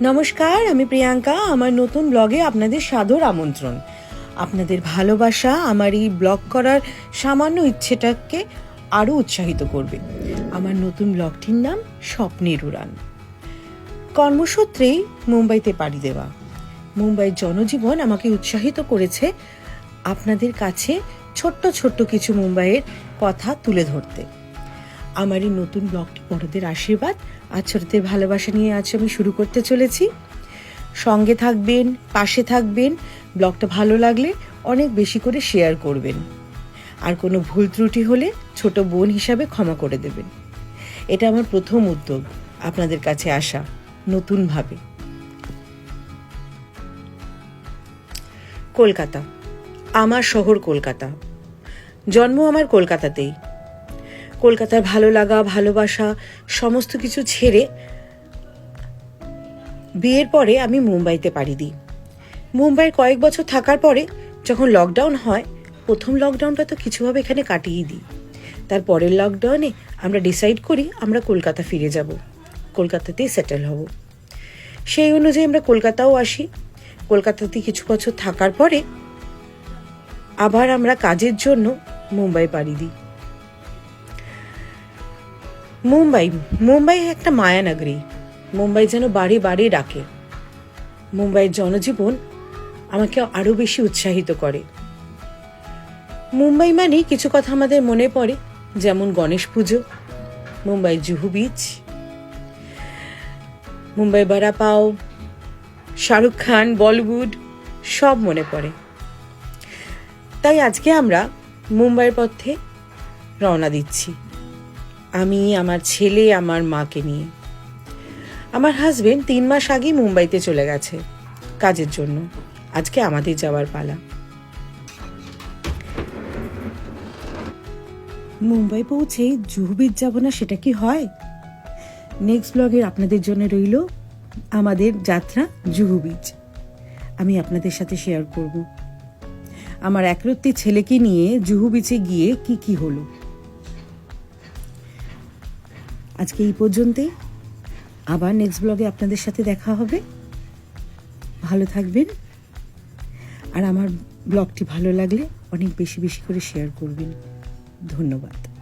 নমস্কার, আমি প্রিয়াঙ্কা, আমার নতুন ব্লগে আপনাদের সাদর আমন্ত্রণ। আপনাদের ভালোবাসা আমার এই ব্লগ করার সামান্য ইচ্ছেটাকে আরও উৎসাহিত করবে। আমার নতুন ব্লগটির নাম স্বপ্নের উড়ান। কর্মসূত্রেই মুম্বাইতে পাড়ি দেওয়া। মুম্বাইয়ের জনজীবন আমাকে উৎসাহিত করেছে আপনাদের কাছে ছোট্ট ছোট্ট কিছু মুম্বাইয়ের কথা তুলে ধরতে। আমার এই নতুন ব্লগটি বড়দের আশীর্বাদ। আর ছোটদের ভালোবাসা নিয়ে আজ আমি শুরু করতে চলেছি। সঙ্গে থাকবেন, পাশে থাকবেন, ব্লগটা ভালো লাগলে অনেক বেশি করে শেয়ার করবেন। আর কোনো ভুল ত্রুটি হলে ছোট বোন হিসাবে ক্ষমা করে দেবেন। এটা আমার প্রথম উদ্যোগ, আপনাদের কাছে আসা নতুনভাবে। কলকাতা। আমার শহর কলকাতা। জন্ম আমার কলকাতাতেই। কলকাতার ভালো লাগা, ভালোবাসা, সমস্ত কিছু ছেড়ে বিয়ের পরে আমি মুম্বাইতে পাড়ি দিই। মুম্বাইয়ের কয়েক বছর থাকার পরে যখন লকডাউন হয়, প্রথম লকডাউনটা তো কিছুভাবে এখানে কাটিয়ে দিই। তার পরের লকডাউনে আমরা ডিসাইড করি আমরা কলকাতা ফিরে যাব, কলকাতাতেই সেটেল হব। সেই অনুযায়ী আমরা কলকাতাও আসি। কলকাতাতে কিছু বছর থাকার পরে আবার আমরা কাজের জন্য মুম্বাই পাড়ি দিই। মুম্বাই মুম্বাই একটা মায়ানগরী। মুম্বাই যেন বাড়ি বাড়ি ডাকে। মুম্বাইয়ের জনজীবন আমাকে আরও বেশি উৎসাহিত করে। মুম্বাই মানেই কিছু কথা আমাদের মনে পড়ে, যেমন গণেশ পুজো মুম্বাই জুহু বিচ মুম্বাই বড়া পাও, শাহরুখ খান, বলিউড, সব মনে পড়ে। তাই আজকে আমরা মুম্বাইয়ের পথে রওনা দিচ্ছি। আমি, আমার ছেলে, আমার মাকে নিয়ে। আমার হাজবেন্ড তিন মাস আগেই মুম্বাইতে চলে গেছে কাজের জন্য। আজকে আমাদের যাওয়ার পালা। মুম্বাই পৌঁছে জুহু বিচ যাব না, সেটা কি হয়? নেক্সট ব্লগের আপনাদের জন্য রইল আমাদের যাত্রা জুহু বিচ আমি আপনাদের সাথে শেয়ার করব। আমার একরত্তি ছেলেকে নিয়ে জুহু বিচে গিয়ে কি কি হলো? আজকে এই পর্যন্তই। আবার নেক্সট ব্লগে আপনাদের সাথে দেখা হবে। ভালো থাকবেন। আর আমার ব্লগটি ভালো লাগলে অনেক বেশি বেশি করে শেয়ার করবেন। ধন্যবাদ।